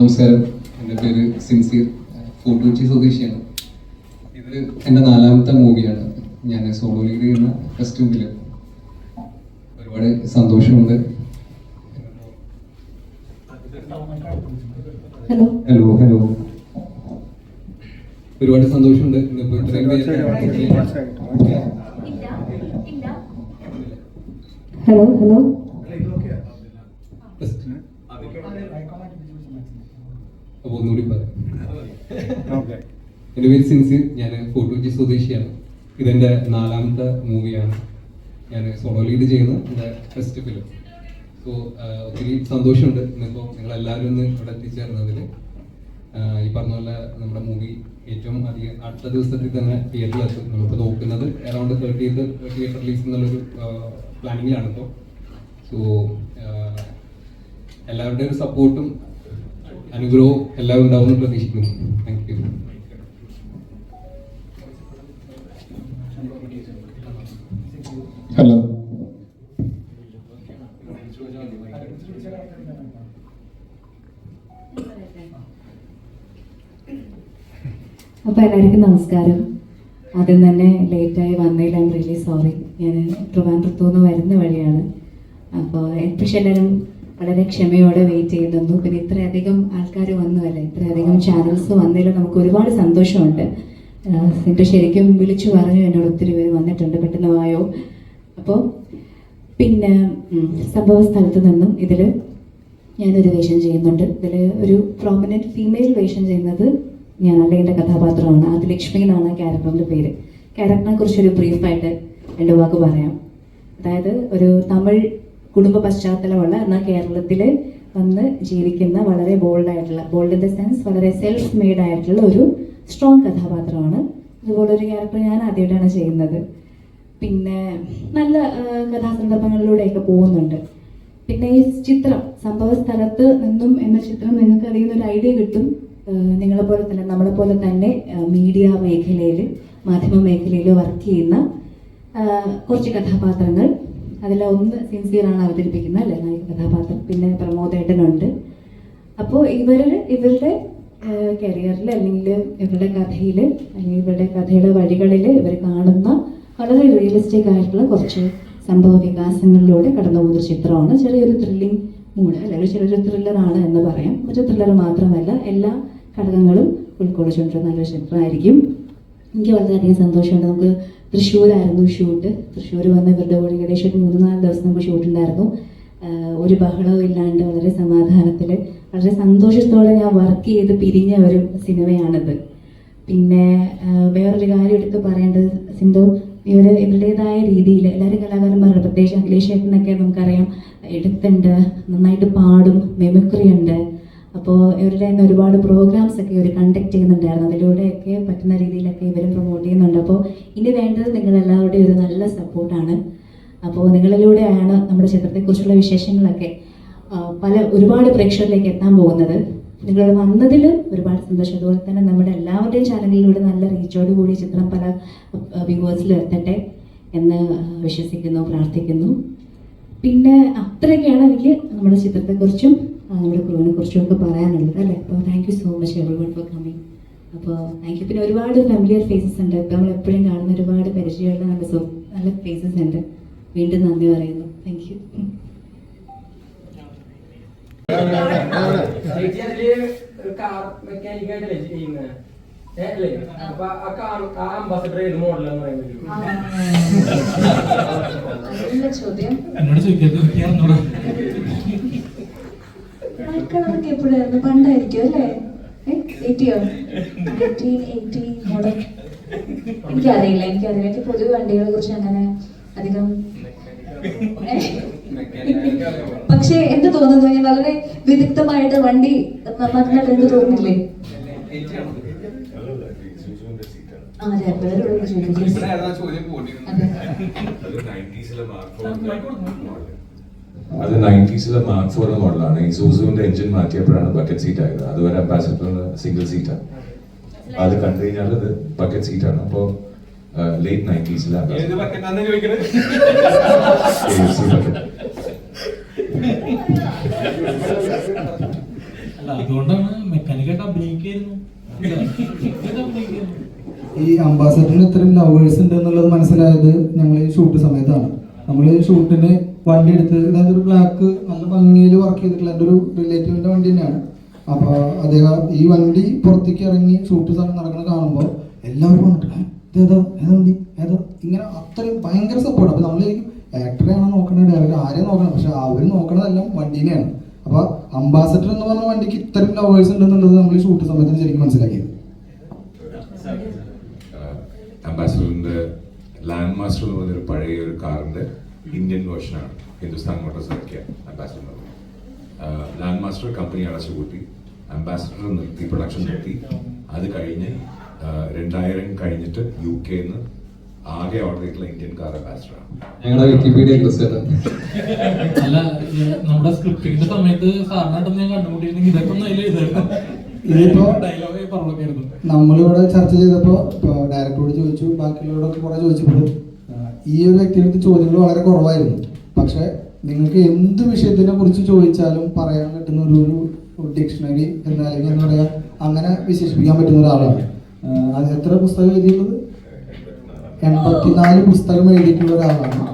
നമസ്കാരം. എന്റെ പേര് സിൻസിയർ ഫോർട്ടുകൊച്ചി സ്വദേശിയാണ്. ഇത് എന്റെ നാലാമത്തെ മൂവിയാണ്. ഞാൻ സോളോ ലീഡ് ചെയ്യുന്ന ഫസ്റ്റ് മൂവിൽ ഒരുപാട് സന്തോഷമുണ്ട്. ഹലോ ഹലോ ഹലോ ഒരുപാട് സന്തോഷമുണ്ട്. ഇന്നിപ്പോൾ ഇത്രയും പേര് ഹലോ ഹലോ അപ്പോൾ ഒന്നുകൂടി പറയാം എന്റെ പേര് സിൻസിൻ ഞാൻ ഫോട്ടോജി സ്വദേശിയാണ് ഇതെന്റെ നാലാമത്തെ മൂവിയാണ് ഞാൻ സോളോ ലീഡ് ചെയ്യുന്ന എന്റെ ഫസ്റ്റ് ഫിലിം സോ ഒത്തിരി സന്തോഷമുണ്ട് ഇന്നിപ്പോൾ നിങ്ങളെല്ലാവരും ഒന്ന് ഇവിടെ എത്തിച്ചേർന്നതിൽ ഈ പറഞ്ഞ പോലെ നമ്മുടെ മൂവി ഏറ്റവും അധികം അടുത്ത ദിവസത്തിൽ തന്നെ തിയേറ്ററിലെത്തും നമുക്ക് നോക്കുന്നത് അറൗണ്ട് തേർട്ടി തിയേറ്റർ റിലീസ് എന്നുള്ളൊരു പ്ലാനിങ്ങിലാണ് ഇപ്പോൾ സോ എല്ലാവരുടെയും ഒരു സപ്പോർട്ടും അനുഗ്രഹവും എല്ലാവരും ഉണ്ടാവുമെന്ന് പ്രതീക്ഷിക്കുന്നു. താങ്ക് യു ഹലോ അപ്പോൾ എല്ലാവർക്കും നമസ്കാരം. ആദ്യം തന്നെ ലേറ്റായി വന്നതിൽ ഐം റിയലി സോറി ഞാൻ ട്രിവാൻഡ്രത്തു നിന്ന് വരുന്ന വഴിയാണ്. അപ്പോൾ പക്ഷെ എല്ലാവരും വളരെ ക്ഷമയോടെ വെയിറ്റ് ചെയ്യുന്നു പിന്നെ ഇത്രയധികം ആൾക്കാർ വന്നുവല്ലേ ഇത്രയധികം ചാനൽസ് വന്നതിൽ നമുക്ക് ഒരുപാട് സന്തോഷമുണ്ട്. സിന്റു ശരിക്കും വിളിച്ചു പറഞ്ഞു എന്നോട് ഒത്തിരി പേര് വന്നിട്ടുണ്ട് പെട്ടെന്ന് വായോ. അപ്പോൾ പിന്നെ സംഭവ സ്ഥലത്ത് നിന്നും ഇതിൽ ഞാനൊരു വേഷം ചെയ്യുന്നുണ്ട്. ഇതിൽ ഒരു പ്രോമിനന്റ് ഫീമെയിൽ വേഷം ചെയ്യുന്നത് ഞാനല്ല എന്റെ കഥാപാത്രമാണ്. അത് ലക്ഷ്മി എന്നാണ് ക്യാരക്ടറിന്റെ പേര്. ക്യാരക്ടറിനെ കുറിച്ചൊരു ബ്രീഫായിട്ട് രണ്ട് വാക്ക് പറയാം. അതായത് ഒരു തമിഴ് കുടുംബ പശ്ചാത്തലമുള്ള എന്നാൽ കേരളത്തിൽ വന്ന് ജീവിക്കുന്ന വളരെ ബോൾഡായിട്ടുള്ള ബോൾഡ് ഇൻ ദ സെൻസ് വളരെ സെൽഫ് മെയ്ഡ് ആയിട്ടുള്ള ഒരു സ്ട്രോങ് കഥാപാത്രമാണ്. ഇതുപോലൊരു ക്യാരക്ടർ ഞാൻ ആദ്യമായിട്ടാണ് ചെയ്യുന്നത്. പിന്നെ നല്ല കഥാസന്ദർഭങ്ങളിലൂടെയൊക്കെ പോകുന്നുണ്ട്. പിന്നെ ഈ ചിത്രം സംഭവ സ്ഥലത്ത് നിന്നും എന്ന ചിത്രം നിങ്ങൾക്ക് അറിയുന്ന ഒരു ഐഡിയ കിട്ടും. നിങ്ങളെ പോലെ തന്നെ നമ്മളെ പോലെ തന്നെ മീഡിയ മേഖലയിൽ മാധ്യമ മേഖലയിൽ വർക്ക് ചെയ്യുന്ന കുറച്ച് കഥാപാത്രങ്ങൾ. അതിൽ ഒന്ന് സിൻസിയറാണ് അവതരിപ്പിക്കുന്നത് അല്ലേ? നായിക കഥാപാത്രം. പിന്നെ പ്രമോദേട്ടനുണ്ട്. അപ്പോൾ ഇവർ ഇവരുടെ കരിയറിൽ അല്ലെങ്കിൽ ഇവരുടെ കഥയിൽ അല്ലെങ്കിൽ ഇവരുടെ കഥയുടെ വഴികളിൽ ഇവർ കാണുന്ന വളരെ റിയലിസ്റ്റിക് ആയിട്ടുള്ള കുറച്ച് സംഭവ വികാസങ്ങളിലൂടെ കടന്നു പോകുന്ന ചിത്രമാണ്. ചെറിയൊരു ത്രില്ലിംഗ് മൂഡ് അല്ലെങ്കിൽ ചെറിയൊരു ത്രില്ലറാണ് എന്ന് പറയാം. ഒരു ത്രില്ലർ മാത്രമല്ല എല്ലാ ഘടകങ്ങളും ഉൾക്കൊള്ളിച്ചുകൊണ്ടിരുന്ന നല്ലൊരു ചിത്രമായിരിക്കും. എനിക്ക് വളരെയധികം സന്തോഷമുണ്ട്. നമുക്ക് തൃശ്ശൂരായിരുന്നു ഷൂട്ട് തൃശ്ശൂർ വന്ന് ഇവരുടെ കൂടെ ഏകദേശം മൂന്ന് നാല് ദിവസം നമുക്ക് ഷൂട്ട് ഉണ്ടായിരുന്നു. ഒരു ബഹളവും ഇല്ലാണ്ട് വളരെ സമാധാനത്തിൽ വളരെ സന്തോഷത്തോടെ ഞാൻ വർക്ക് ചെയ്ത് പിരിഞ്ഞ ഒരു സിനിമയാണിത്. പിന്നെ വേറൊരു കാര്യം എടുത്ത് പറയേണ്ടത് സിന്ധു ഇവർ ഇവരുടേതായ രീതിയിൽ എല്ലാവരും കലാകാരന്മാരുടെ പ്രത്യേകിച്ച് അഖിലേഷ് ചേട്ടനൊക്കെ നമുക്കറിയാം എടുത്തുണ്ട് നന്നായിട്ട് പാടും മെമിക്രി ഉണ്ട്. അപ്പോൾ ഇവരുടെ തന്നെ ഒരുപാട് പ്രോഗ്രാംസ് ഒക്കെ ഇവർ കണ്ടക്ട് ചെയ്യുന്നുണ്ടായിരുന്നു. അതിലൂടെയൊക്കെ പറ്റുന്ന രീതിയിലൊക്കെ ഇവർ പ്രൊമോട്ട് ചെയ്യുന്നുണ്ട്. അപ്പോൾ ഇനി വേണ്ടത് നിങ്ങളെല്ലാവരുടെയും ഒരു നല്ല സപ്പോർട്ടാണ് അപ്പോൾ നിങ്ങളിലൂടെയാണ് നമ്മുടെ ചിത്രത്തെക്കുറിച്ചുള്ള വിശേഷങ്ങളൊക്കെ പല ഒരുപാട് പ്രേക്ഷകരിലേക്ക് എത്താൻ പോകുന്നത്. നിങ്ങൾ വന്നതിൽ ഒരുപാട് സന്തോഷം. അതുപോലെ തന്നെ നമ്മുടെ എല്ലാവരുടെയും ചാനലിലൂടെ നല്ല റീച്ചോട് കൂടി ചിത്രം പല വ്യൂവേഴ്സിലും എത്തട്ടെ എന്ന് വിശ്വസിക്കുന്നു പ്രാർത്ഥിക്കുന്നു. പിന്നെ അത്രയൊക്കെയാണ് എനിക്ക് നമ്മുടെ ചിത്രത്തെക്കുറിച്ചും കുറിച്ചും നമ്മുടെ ക്രൂവിനെ കുറിച്ചും ഒക്കെ പറയാനുള്ളത് അല്ലേ? അപ്പോൾ thank you so much everyone for coming അപ്പോൾ താങ്ക് യു പിന്നെ ഒരുപാട് ഫാമിലിയർ ഫേസസ് ഉണ്ട്. ഇപ്പോൾ നമ്മൾ എപ്പോഴും കാണുന്ന ഒരുപാട് പരിചയമുള്ള നല്ല നല്ല ഫേസസ് ഉണ്ട്. വീണ്ടും നന്ദി പറയുന്നു. താങ്ക് യു ചെയ്യുന്നത്? അല്ലേ അപ്പൊ ആ കാർ ആ അംബാസഡർ ഏത് മോഡലാന്ന് പറയാൻ പറ്റും ചോദ്യം? എന്നോട് ചോദിക്കാതെ എപ്പോഴായിരുന്നു? പണ്ടായിരിക്കും അല്ലേ? എയ്റ്റിയോ നയന്റീൻ എയ്റ്റി മോഡൽ എനിക്കറിയില്ല എനിക്കറിയില്ല. എനിക്ക് പൊതു വണ്ടികളെ കുറിച്ച് അങ്ങനെ അധികം പക്ഷെ പക്ഷേ എന്ത് തോന്നുന്നു? ഞാൻ വളരെ വിദഗ്ധമായിട്ട് വണ്ടി നന്നാക്കുന്നുണ്ട് എന്ന് തോന്നുന്നില്ലേ അതെ നയന്റീസിലെ മാർക്ക് ഫോർ മോഡലാണ് ഇസൂസുവിന്റെ സൂസുവിന്റെ എഞ്ചിൻ മാറ്റിയപ്പോഴാണ് ബക്കറ്റ് സീറ്റ് ആയത്. അതുവരെ അംബാസിഡർ സിംഗിൾ സീറ്റാണ് അത് കണ്ടു കഴിഞ്ഞാൽ അത് ബക്കറ്റ് സീറ്റാണ് അപ്പോൾ ലേറ്റ് നയന്റീസിലാണ് അതുകൊണ്ടാണ് അഭിനയിക്കായിരുന്നു ഈ അംബാസഡറിന് ഇത്രയും ലവേഴ്സ് ഉണ്ട് എന്നുള്ളത് മനസ്സിലായത് ഞങ്ങൾ ഈ ഷൂട്ട് സമയത്താണ്. നമ്മൾ ഷൂട്ടിന് വണ്ടി എടുത്ത് അതായത് ഒരു ബ്ലാക്ക് നല്ല ഭംഗിയിൽ വർക്ക് ചെയ്തിട്ടുള്ള എന്റെ ഒരു റിലേറ്റീവിന്റെ വണ്ടി തന്നെയാണ്. അപ്പോൾ അദ്ദേഹം ഈ വണ്ടി പുറത്തേക്ക് ഇറങ്ങി ഷൂട്ട് സമയം നടക്കുന്നത് കാണുമ്പോൾ എല്ലാവരും വന്നിട്ട് ഏതോ ഏതോ വണ്ടി? ഏതോ? ഇങ്ങനെ അത്രയും ഭയങ്കര സപ്പോർട്ട് അപ്പോൾ നമ്മൾ ആക്ടറെയാണോ നോക്കണത്? ഡയറക്ടർ ആരെയും നോക്കണം പക്ഷെ അവർ നോക്കണതെല്ലാം വണ്ടീനെയാണ്. അപ്പോൾ അംബാസഡർ എന്ന് പറഞ്ഞ വണ്ടിക്ക് ഇത്രയും ലവേഴ്സ് ഉണ്ടെന്നുള്ളത് നമ്മൾ ഷൂട്ട് സമയത്ത് ശരിക്കും മനസ്സിലാക്കിയത്. അംബാസഡറിന്റെ ലാൻഡ് മാസ്റ്റർ എന്ന് പറഞ്ഞൊരു പഴയ ഒരു കാറിന്റെ ഇന്ത്യൻ വേർഷനാണ് ഹിന്ദുസ്ഥാൻ മോട്ടോർസ് ഇറക്കിയ അംബാസിഡർ ലാൻഡ് മാസ്റ്റർ കമ്പനി അടച്ചു കൂട്ടി അംബാസിഡർ നിർത്തി പ്രൊഡക്ഷൻ നിർത്തി. അത് കഴിഞ്ഞ് രണ്ടായിരം കഴിഞ്ഞിട്ട് യു കെന്ന് ആകെ ഓർഡർ ചെയ്തിട്ടുള്ള ഇന്ത്യൻ കാർ അംബാസിഡറാണ് ഞങ്ങളുടെ വിക്കിപീഡിയ അല്ല നമ്മുടെ സ്ക്രിപ്റ്റിന്റെ സമയത്ത് സാറിനായിട്ട് ഞാൻ കണ്ടുമുട്ടിയിരുന്നെങ്കിൽ ഇതൊക്കെ ഒന്ന് അതിൽ ഇതിപ്പോ ഡയലോഗായി പറഞ്ഞൊക്കെയായിരുന്നു. നമ്മളിവിടെ ചർച്ച ചെയ്തപ്പോ ഡയറക്ടറോട് ചോദിച്ചു ബാക്കിയുള്ളവരോടൊക്കെ കുറെ ചോദിച്ചപ്പോൾ ഈ ഒരു വ്യക്തിയുടെ അടുത്ത് ചോദ്യങ്ങൾ വളരെ കുറവായിരുന്നു. പക്ഷെ നിങ്ങൾക്ക് എന്ത് വിഷയത്തിനെ കുറിച്ച് ചോദിച്ചാലും പറയാൻ പറ്റുന്ന ഒരു ഒരു ഡിക്ഷണറി എന്താ അല്ലെങ്കിൽ എന്താ പറയാ അങ്ങനെ വിശേഷിപ്പിക്കാൻ പറ്റുന്ന ഒരാളാണ്. ആ, അത് എത്ര പുസ്തകം എഴുതിയിട്ടുള്ളത്? എൺപത്തിനാല് പുസ്തകം എഴുതിയിട്ടുള്ള ഒരാളാണ്.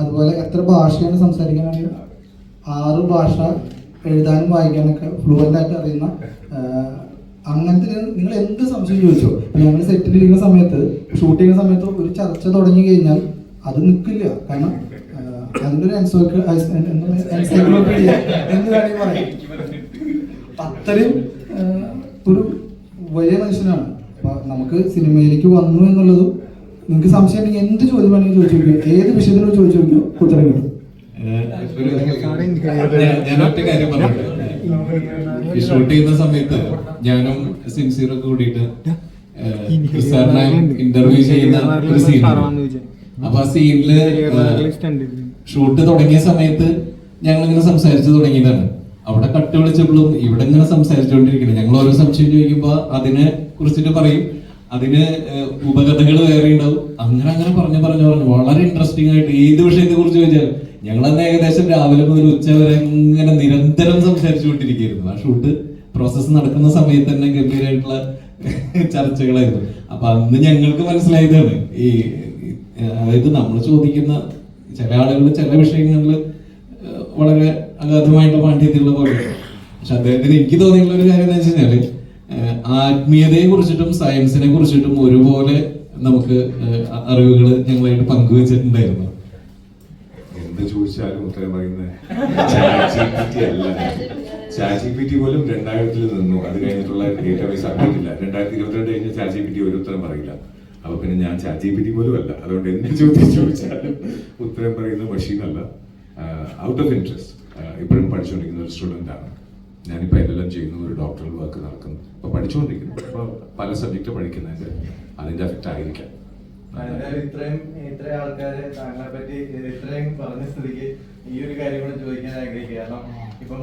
അതുപോലെ എത്ര ഭാഷയാണ് സംസാരിക്കാൻ അറിയുക? ആറ് ഭാഷ എഴുതാനും വായിക്കാനൊക്കെ ഫ്ലുവന്റ് ആയിട്ട് അറിയുന്ന അങ്ങനത്തെ നിങ്ങൾ എന്ത് സംശയം ചോദിച്ചോ? ഞങ്ങൾ സെറ്റിൽ ഇരിക്കുന്ന സമയത്ത് ഷൂട്ട് ചെയ്യുന്ന സമയത്ത് ഒരു ചർച്ച തുടങ്ങി കഴിഞ്ഞാൽ അത് നിൽക്കില്ല കാരണം അതിന്റെ ഒരു എൻസൈക്ലോപീഡിയ എന്ന് വേണമെങ്കിൽ പറയാം. അത്രയും ഒരു വലിയ മനുഷ്യനാണ്. നമുക്ക് സിനിമയിലേക്ക് വന്നു എന്നുള്ളതും നിങ്ങൾക്ക് സംശയം ഉണ്ടെങ്കിൽ എന്ത് ചോദ്യം വേണമെങ്കിൽ ചോദിച്ചു നോക്കിയോ ഏത് വിഷയത്തിനോട് ചോദിച്ചു നോക്കിയോ ഉത്തരം കിട്ടും ഷൂട്ട് ചെയ്യുന്ന സമയത്ത് ഞാനും സിൻസിയറൊക്കെ കൂടിയിട്ട് ഇന്റർവ്യൂ ചെയ്യുന്ന ഒരു സീൻ അപ്പൊ ആ സീനിൽ ഷൂട്ട് തുടങ്ങിയ സമയത്ത് ഞങ്ങൾ ഇങ്ങനെ സംസാരിച്ചു തുടങ്ങിയതാണ്. അവിടെ കട്ട് വിളിച്ചപ്പോഴും ഇവിടെ ഇങ്ങനെ സംസാരിച്ചുകൊണ്ടിരിക്കുന്നത് ഞങ്ങൾ ഓരോ സംശയം ചോദിക്കുമ്പോ അതിനെ കുറിച്ചിട്ട് പറയും. അതിന് ഉപകഥകൾ വേറെ ഉണ്ടാവും. അങ്ങനെ അങ്ങനെ പറഞ്ഞു പറഞ്ഞു പറഞ്ഞു. വളരെ ഇൻട്രസ്റ്റിംഗ് ആയിട്ട് ഏത് വിഷയത്തെ കുറിച്ച് ചോദിച്ചാൽ ഞങ്ങൾ അന്ന് ഏകദേശം രാവിലെ മുതൽ ഉച്ച വരെ ഇങ്ങനെ നിരന്തരം സംസാരിച്ചുകൊണ്ടിരിക്കുകയായിരുന്നു. ആ ഷൂട്ട് പ്രോസസ്സ് നടക്കുന്ന സമയത്ത് തന്നെ ഗംഭീരമായിട്ടുള്ള ചർച്ചകളായിരുന്നു. അപ്പൊ അന്ന് ഞങ്ങൾക്ക് മനസ്സിലായതാണ് ഈ അതായത് നമ്മൾ ചോദിക്കുന്ന ചില ആളുകൾ ചില വിഷയങ്ങളിൽ വളരെ അഗാധമായിട്ടുള്ള പാണ്ഡിത്യമുള്ള പോലെ. പക്ഷെ അദ്ദേഹത്തിന് എനിക്ക് തോന്നിയിട്ടുള്ള ഒരു കാര്യം എന്ന് വെച്ച് ആത്മീയതയെ കുറിച്ചിട്ടും സയൻസിനെ കുറിച്ചിട്ടും ഒരുപോലെ നമുക്ക് അറിവുകൾ ഞങ്ങളായിട്ട് പങ്കുവച്ചിട്ടുണ്ടായിരുന്നു. എന്ത് ചോദിച്ചാലും ഉത്തരം പറയുന്നത് പോലും രണ്ടായിരത്തിൽ നിന്നു. അത് കഴിഞ്ഞിട്ടുള്ള ഡേറ്റാബേസ് അപ്ഡേറ്റ് ഇല്ല രണ്ടായിരത്തി ഇരുപത്തിരണ്ട് കഴിഞ്ഞ ChatGPT ഒരു ഉത്തരം പറയില്ല. അപ്പൊ പിന്നെ ഞാൻ ChatGPT പോലും അല്ല. അതുകൊണ്ട് എന്ത് ചോദ്യം ചോദിച്ചാലും ഉത്തരം പറയുന്ന മെഷീനല്ല ഔട്ട് ഓഫ് ഇൻട്രസ്റ്റ് ഇപ്പോഴും പഠിച്ചുകൊണ്ടിരിക്കുന്ന ഒരു സ്റ്റുഡന്റ് ആണ്. ഞാനിപ്പോൾ എല്ലാം ചെയ്യുന്നു ഒരു ഡോക്ടറൽ വർക്ക് നടക്കുന്നു. അപ്പോൾ പഠിച്ചുകൊണ്ടിരിക്കുന്നു അപ്പോൾ പല സബ്ജക്റ്റ് പഠിക്കുന്നതിന്റെ അതിന്റെ എഫക്റ്റ് ആയിരിക്കാം. ഇത്രയും ഇത്രയും ആൾക്കാരെ താങ്കളെ പറ്റി ഇത്രയും പറഞ്ഞ സ്ഥിതിക്ക് ഈ ഒരു കാര്യം കൂടെ ചോദിക്കാൻ ആഗ്രഹിക്കുക. കാരണം ഇപ്പം